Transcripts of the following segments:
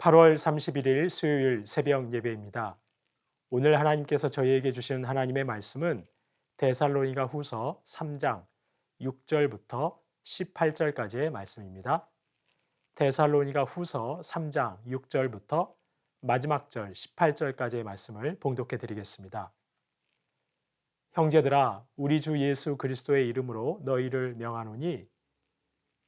8월 31일 수요일 새벽 예배입니다. 오늘 하나님께서 저희에게 주신 하나님의 말씀은 데살로니가 후서 3장 6절부터 18절까지의 말씀입니다. 데살로니가 후서 3장 6절부터 마지막 절 18절까지의 말씀을 봉독해 드리겠습니다. 형제들아 우리 주 예수 그리스도의 이름으로 너희를 명하노니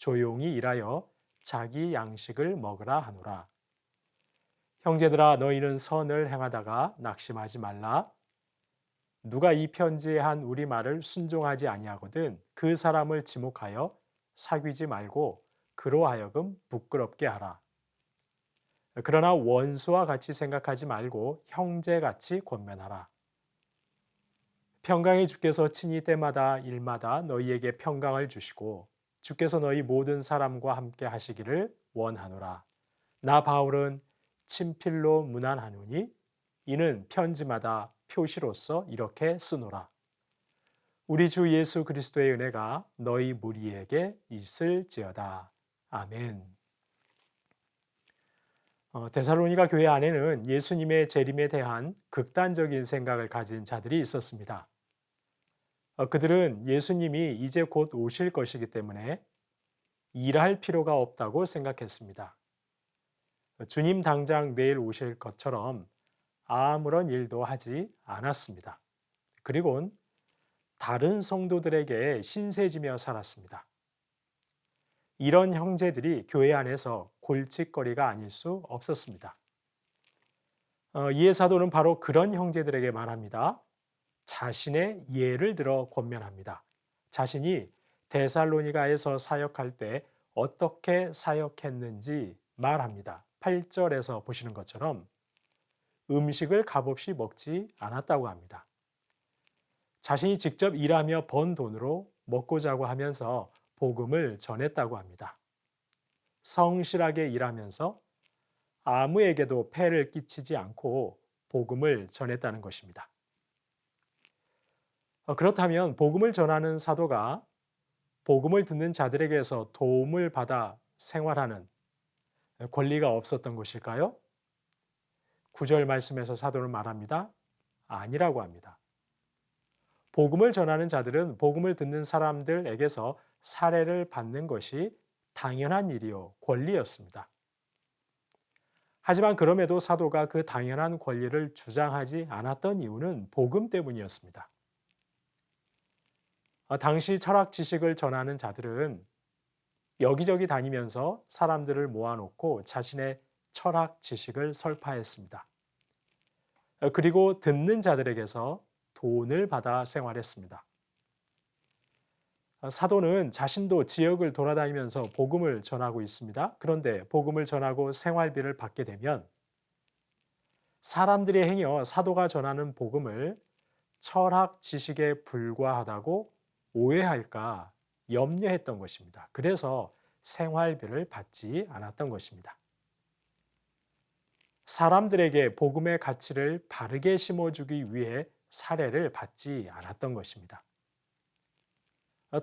조용히 일하여 자기 양식을 먹으라 하노라. 형제들아 너희는 선을 행하다가 낙심하지 말라. 누가 이 편지에 한 우리 말을 순종하지 아니하거든 그 사람을 지목하여 사귀지 말고 그로 하여금 부끄럽게 하라. 그러나 원수와 같이 생각하지 말고 형제같이 권면하라. 평강의 주께서 친히 때마다 일마다 너희에게 평강을 주시고 주께서 너희 모든 사람과 함께 하시기를 원하노라. 나 바울은 친필로 문안하노니 이는 편지마다 표시로서 이렇게 쓰노라. 우리 주 예수 그리스도의 은혜가 너희 무리에게 있을지어다. 아멘. 어, 데살로니가 교회 안에는 예수님의 재림에 대한 극단적인 생각을 가진 자들이 있었습니다. 어, 그들은 예수님이 이제 곧 오실 것이기 때문에 일할 필요가 없다고 생각했습니다. 주님 당장 내일 오실 것처럼 아무런 일도 하지 않았습니다. 그리고 다른 성도들에게 신세지며 살았습니다. 이런 형제들이 교회 안에서 골칫거리가 아닐 수 없었습니다. 어, 이해 사도는 바로 그런 형제들에게 말합니다. 자신의 예를 들어 권면합니다. 자신이 데살로니가에서 사역할 때 어떻게 사역했는지 말합니다. 8절에서 보시는 것처럼 음식을 값없이 먹지 않았다고 합니다. 자신이 직접 일하며 번 돈으로 먹고 자고 하면서 복음을 전했다고 합니다. 성실하게 일하면서 아무에게도 폐를 끼치지 않고 복음을 전했다는 것입니다. 어, 그렇다면 복음을 전하는 사도가 복음을 듣는 자들에게서 도움을 받아 생활하는 권리가 없었던 것일까요? 구절 말씀에서 사도는 말합니다. 아니라고 합니다. 복음을 전하는 자들은 복음을 듣는 사람들에게서 사례를 받는 것이 당연한 일이요, 권리였습니다. 하지만 그럼에도 사도가 그 당연한 권리를 주장하지 않았던 이유는 복음 때문이었습니다. 어, 당시 철학 지식을 전하는 자들은 여기저기 다니면서 사람들을 모아놓고 자신의 철학 지식을 설파했습니다. 어, 그리고 듣는 자들에게서 돈을 받아 생활했습니다. 어, 사도는 자신도 지역을 돌아다니면서 복음을 전하고 있습니다. 그런데 복음을 전하고 생활비를 받게 되면 사람들이 행여 사도가 전하는 복음을 철학 지식에 불과하다고 오해할까 염려했던 것입니다. 그래서 생활비를 받지 않았던 것입니다. 사람들에게 복음의 가치를 바르게 심어주기 위해 사례를 받지 않았던 것입니다.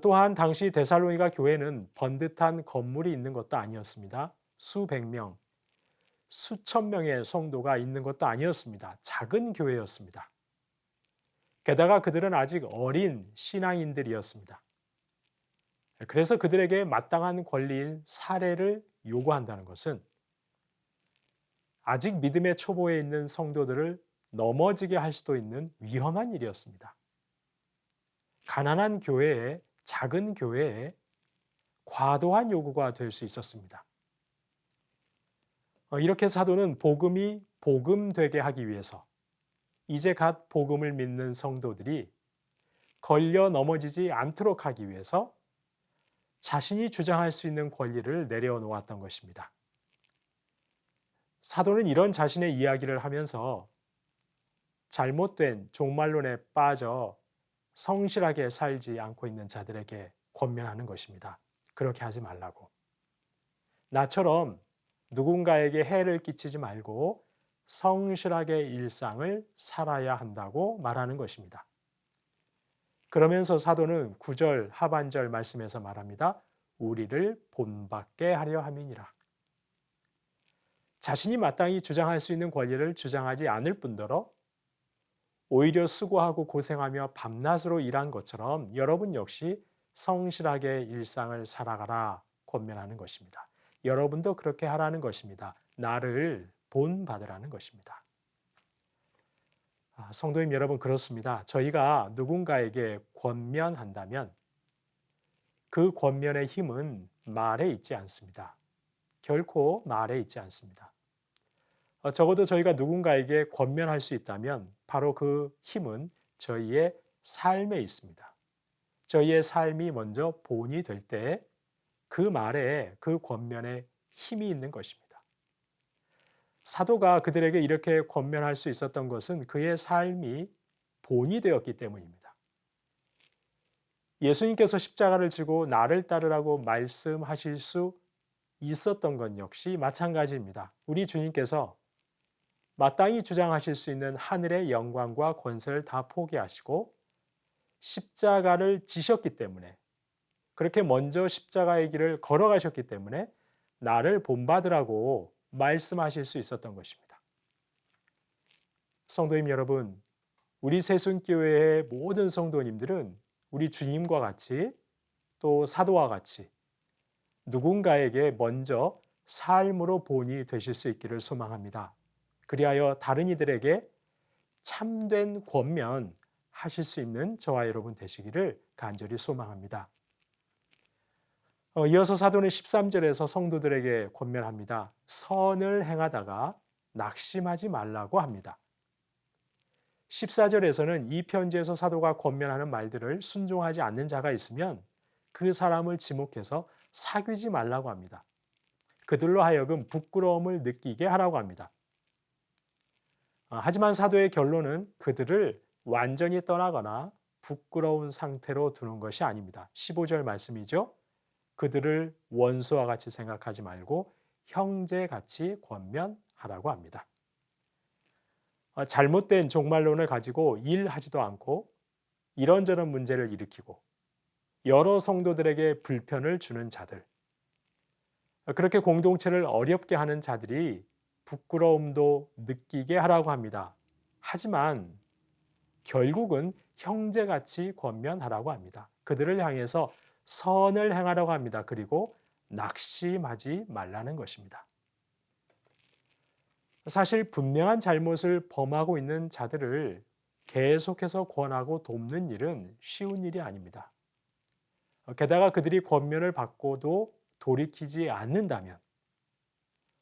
또한 당시 데살로니가 교회는 번듯한 건물이 있는 것도 아니었습니다. 수백 명, 수천 명의 성도가 있는 것도 아니었습니다. 작은 교회였습니다. 게다가 그들은 아직 어린 신앙인들이었습니다. 그래서 그들에게 마땅한 권리인 사례를 요구한다는 것은 아직 믿음의 초보에 있는 성도들을 넘어지게 할 수도 있는 위험한 일이었습니다. 가난한 교회에 작은 교회에 과도한 요구가 될 수 있었습니다. 어, 이렇게 사도는 복음이 복음 되게 하기 위해서 이제 갓 복음을 믿는 성도들이 걸려 넘어지지 않도록 하기 위해서 자신이 주장할 수 있는 권리를 내려놓았던 것입니다. 사도는 이런 자신의 이야기를 하면서 잘못된 종말론에 빠져 성실하게 살지 않고 있는 자들에게 권면하는 것입니다. 그렇게 하지 말라고. 나처럼 누군가에게 해를 끼치지 말고 성실하게 일상을 살아야 한다고 말하는 것입니다. 그러면서 사도는 9절 하반절 말씀에서 말합니다. 우리를 본받게 하려 함이니라. 자신이 마땅히 주장할 수 있는 권리를 주장하지 않을 뿐더러 오히려 수고하고 고생하며 밤낮으로 일한 것처럼 여러분 역시 성실하게 일상을 살아가라 권면하는 것입니다. 여러분도 그렇게 하라는 것입니다. 나를 본받으라는 것입니다. 아, 성도님 여러분 그렇습니다. 저희가 누군가에게 권면한다면 그 권면의 힘은 말에 있지 않습니다. 결코 말에 있지 않습니다. 어, 적어도 저희가 누군가에게 권면할 수 있다면 바로 그 힘은 저희의 삶에 있습니다. 저희의 삶이 먼저 본이 될 때 그 말에 그 권면에 힘이 있는 것입니다. 사도가 그들에게 이렇게 권면할 수 있었던 것은 그의 삶이 본이 되었기 때문입니다. 예수님께서 십자가를 지고 나를 따르라고 말씀하실 수 있었던 것 역시 마찬가지입니다. 우리 주님께서 마땅히 주장하실 수 있는 하늘의 영광과 권세를 다 포기하시고 십자가를 지셨기 때문에 그렇게 먼저 십자가의 길을 걸어가셨기 때문에 나를 본받으라고 말씀하실 수 있었던 것입니다. 성도님 여러분, 우리 세순교회의 모든 성도님들은 우리 주님과 같이 또 사도와 같이 누군가에게 먼저 삶으로 본이 되실 수 있기를 소망합니다. 그리하여 다른 이들에게 참된 권면 하실 수 있는 저와 여러분 되시기를 간절히 소망합니다. 어, 이어서 사도는 13절에서 성도들에게 권면합니다. 선을 행하다가 낙심하지 말라고 합니다. 14절에서는 이 편지에서 사도가 권면하는 말들을 순종하지 않는 자가 있으면 그 사람을 지목해서 사귀지 말라고 합니다. 그들로 하여금 부끄러움을 느끼게 하라고 합니다. 어, 하지만 사도의 결론은 그들을 완전히 떠나거나 부끄러운 상태로 두는 것이 아닙니다. 15절 말씀이죠. 그들을 원수와 같이 생각하지 말고 형제같이 권면하라고 합니다. 어, 잘못된 종말론을 가지고 일하지도 않고 이런저런 문제를 일으키고 여러 성도들에게 불편을 주는 자들, 어, 그렇게 공동체를 어렵게 하는 자들이 부끄러움도 느끼게 하라고 합니다. 하지만 결국은 형제같이 권면하라고 합니다. 그들을 향해서 선을 행하라고 합니다. 그리고 낙심하지 말라는 것입니다. 사실 분명한 잘못을 범하고 있는 자들을 계속해서 권하고 돕는 일은 쉬운 일이 아닙니다. 게다가 그들이 권면을 받고도 돌이키지 않는다면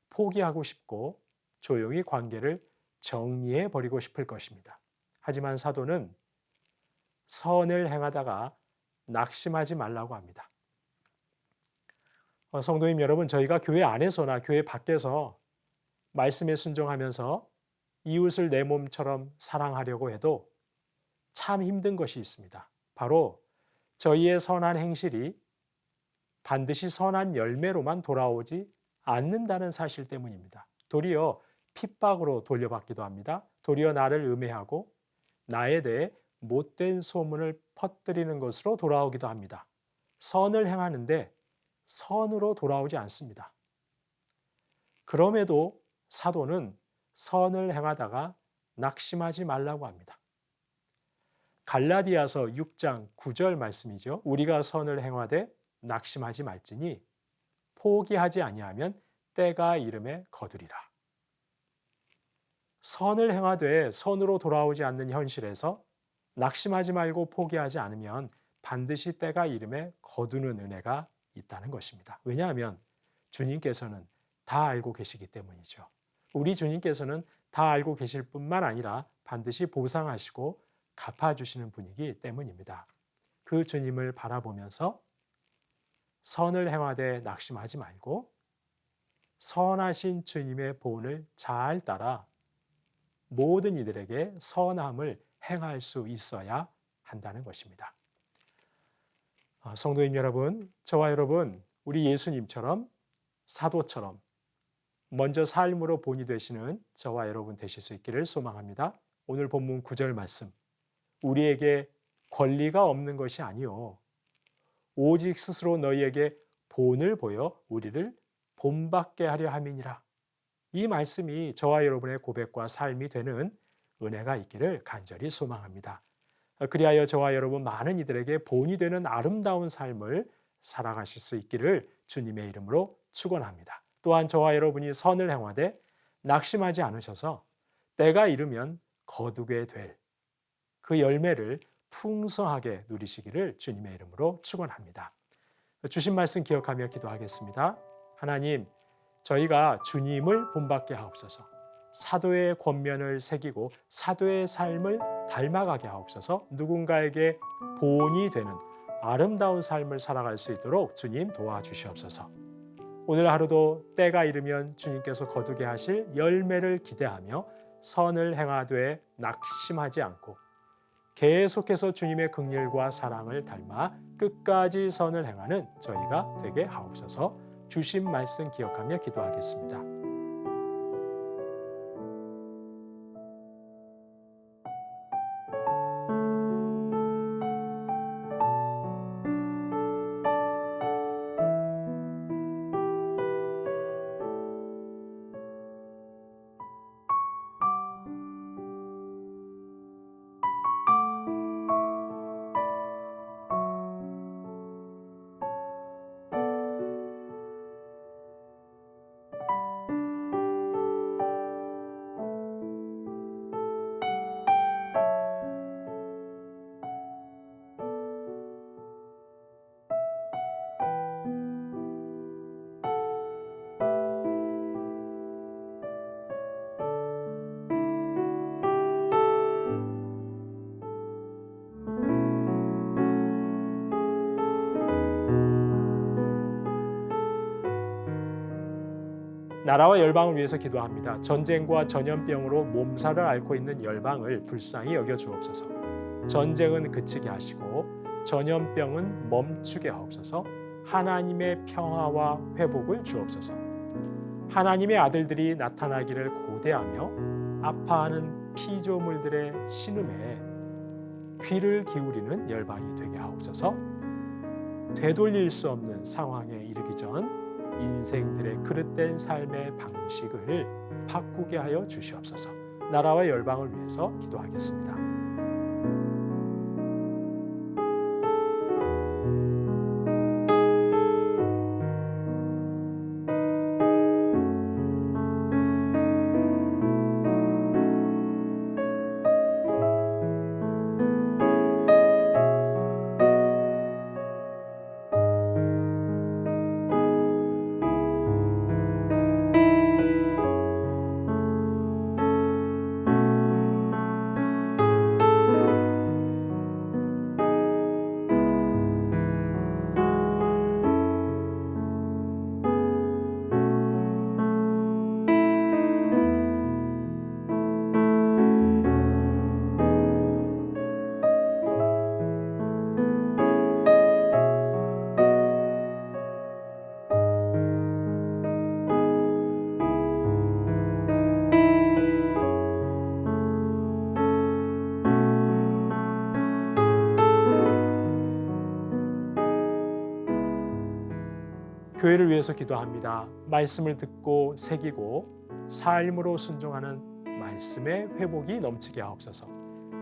포기하고 싶고 조용히 관계를 정리해 버리고 싶을 것입니다. 하지만 사도는 선을 행하다가 낙심하지 말라고 합니다. 어, 성도님 여러분, 저희가 교회 안에서나 교회 밖에서 말씀에 순종하면서 이웃을 내 몸처럼 사랑하려고 해도 참 힘든 것이 있습니다. 바로 저희의 선한 행실이 반드시 선한 열매로만 돌아오지 않는다는 사실 때문입니다. 도리어 핍박으로 돌려받기도 합니다. 도리어 나를 음해하고 나에 대해 못된 소문을 퍼뜨리는 것으로 돌아오기도 합니다. 선을 행하는데 선으로 돌아오지 않습니다. 그럼에도 사도는 선을 행하다가 낙심하지 말라고 합니다. 갈라디아서 6장 9절 말씀이죠. 우리가 선을 행하되 낙심하지 말지니 포기하지 아니하면 때가 이름에 거두리라. 선을 행하되 선으로 돌아오지 않는 현실에서 낙심하지 말고 포기하지 않으면 반드시 때가 이름에 거두는 은혜가 있다는 것입니다. 왜냐하면 주님께서는 다 알고 계시기 때문이죠. 우리 주님께서는 다 알고 계실 뿐만 아니라 반드시 보상하시고 갚아주시는 분이기 때문입니다. 그 주님을 바라보면서 선을 행하되 낙심하지 말고 선하신 주님의 보은을 잘 따라 모든 이들에게 선함을 행할 수 있어야 한다는 것입니다. 아, 성도님 여러분, 저와 여러분, 우리 예수님처럼 사도처럼 먼저 삶으로 본이 되시는 저와 여러분 되실 수 있기를 소망합니다. 오늘 본문 9절 말씀. 우리에게 권리가 없는 것이 아니요 오직 스스로 너희에게 본을 보여 우리를 본받게 하려 함이니라. 이 말씀이 저와 여러분의 고백과 삶이 되는 은혜가 있기를 간절히 소망합니다. 그리하여 저와 여러분 많은 이들에게 본이 되는 아름다운 삶을 살아가실 수 있기를 주님의 이름으로 축원합니다. 또한 저와 여러분이 선을 행하되 낙심하지 않으셔서 때가 이르면 거두게 될 그 열매를 풍성하게 누리시기를 주님의 이름으로 축원합니다. 주신 말씀 기억하며 기도하겠습니다. 하나님, 저희가 주님을 본받게 하옵소서. 사도의 권면을 새기고 사도의 삶을 닮아가게 하옵소서. 누군가에게 본이 되는 아름다운 삶을 살아갈 수 있도록 주님 도와주시옵소서. 오늘 하루도 때가 이르면 주님께서 거두게 하실 열매를 기대하며 선을 행하되 낙심하지 않고 계속해서 주님의 긍휼과 사랑을 닮아 끝까지 선을 행하는 저희가 되게 하옵소서. 주신 말씀 기억하며 기도하겠습니다. 나라와 열방을 위해서 기도합니다. 전쟁과 전염병으로 몸살을 앓고 있는 열방을 불쌍히 여겨 주옵소서. 전쟁은 그치게 하시고 전염병은 멈추게 하옵소서. 하나님의 평화와 회복을 주옵소서. 하나님의 아들들이 나타나기를 고대하며 아파하는 피조물들의 신음에 귀를 기울이는 열방이 되게 하옵소서. 되돌릴 수 없는 상황에 이르기 전 인생들의 그릇된 삶의 방식을 바꾸게 하여 주시옵소서. 나라와 열방을 위해서 기도하겠습니다. 교회를 위해서 기도합니다. 말씀을 듣고 새기고 삶으로 순종하는 말씀의 회복이 넘치게 하옵소서.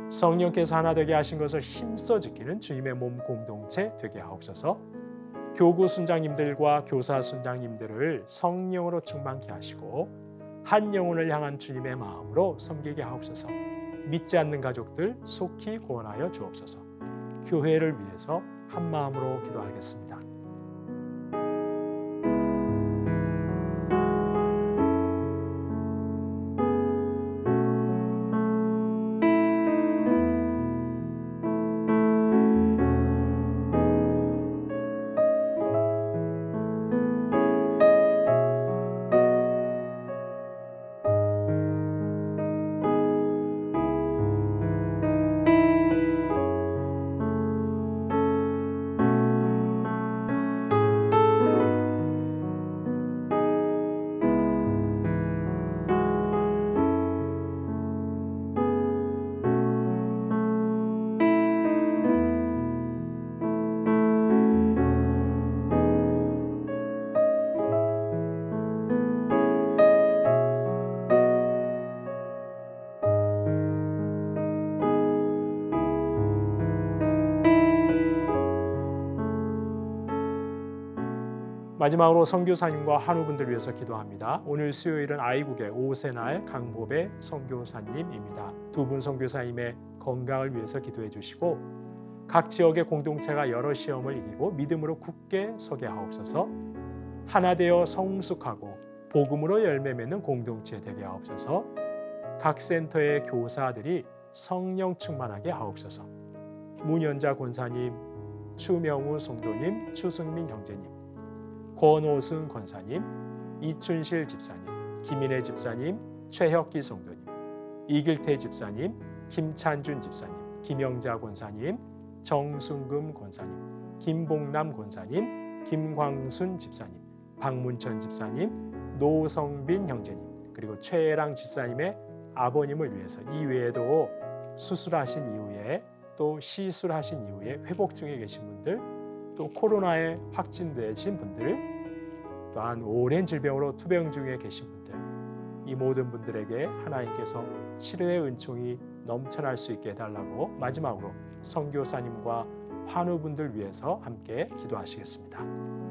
성령께서 하나 되게 하신 것을 힘써 지키는 주님의 몸 공동체 되게 하옵소서. 교구 순장님들과 교사 순장님들을 성령으로 충만케 하시고 한 영혼을 향한 주님의 마음으로 섬기게 하옵소서. 믿지 않는 가족들 속히 구원하여 주옵소서. 교회를 위해서 한 마음으로 기도하겠습니다. 마지막으로 선교사님과 한우분들 위해서 기도합니다. 오늘 수요일은 아이국의 오세날 강보배 선교사님입니다. 두 분 선교사님의 건강을 위해서 기도해 주시고 각 지역의 공동체가 여러 시험을 이기고 믿음으로 굳게 서게 하옵소서. 하나 되어 성숙하고 복음으로 열매 맺는 공동체 되게 하옵소서. 각 센터의 교사들이 성령 충만하게 하옵소서. 문연자 권사님, 추명우 성도님, 추승민 형제님, 권호순 권사님, 이춘실 집사님, 김인혜 집사님, 최혁기 성도님, 이길태 집사님, 김찬준 집사님, 김영자 권사님, 정순금 권사님, 김봉남 권사님, 김광순 집사님, 박문천 집사님, 노성빈 형제님, 그리고 최애랑 집사님의 아버님을 위해서 이 외에도 수술하신 이후에 또 시술하신 이후에 회복 중에 계신 분들 또 코로나에 확진되신 분들 또한 오랜 질병으로 투병 중에 계신 분들 이 모든 분들에게 하나님께서 치료의 은총이 넘쳐날 수 있게 해달라고 마지막으로 선교사님과 환우분들 위해서 함께 기도하시겠습니다.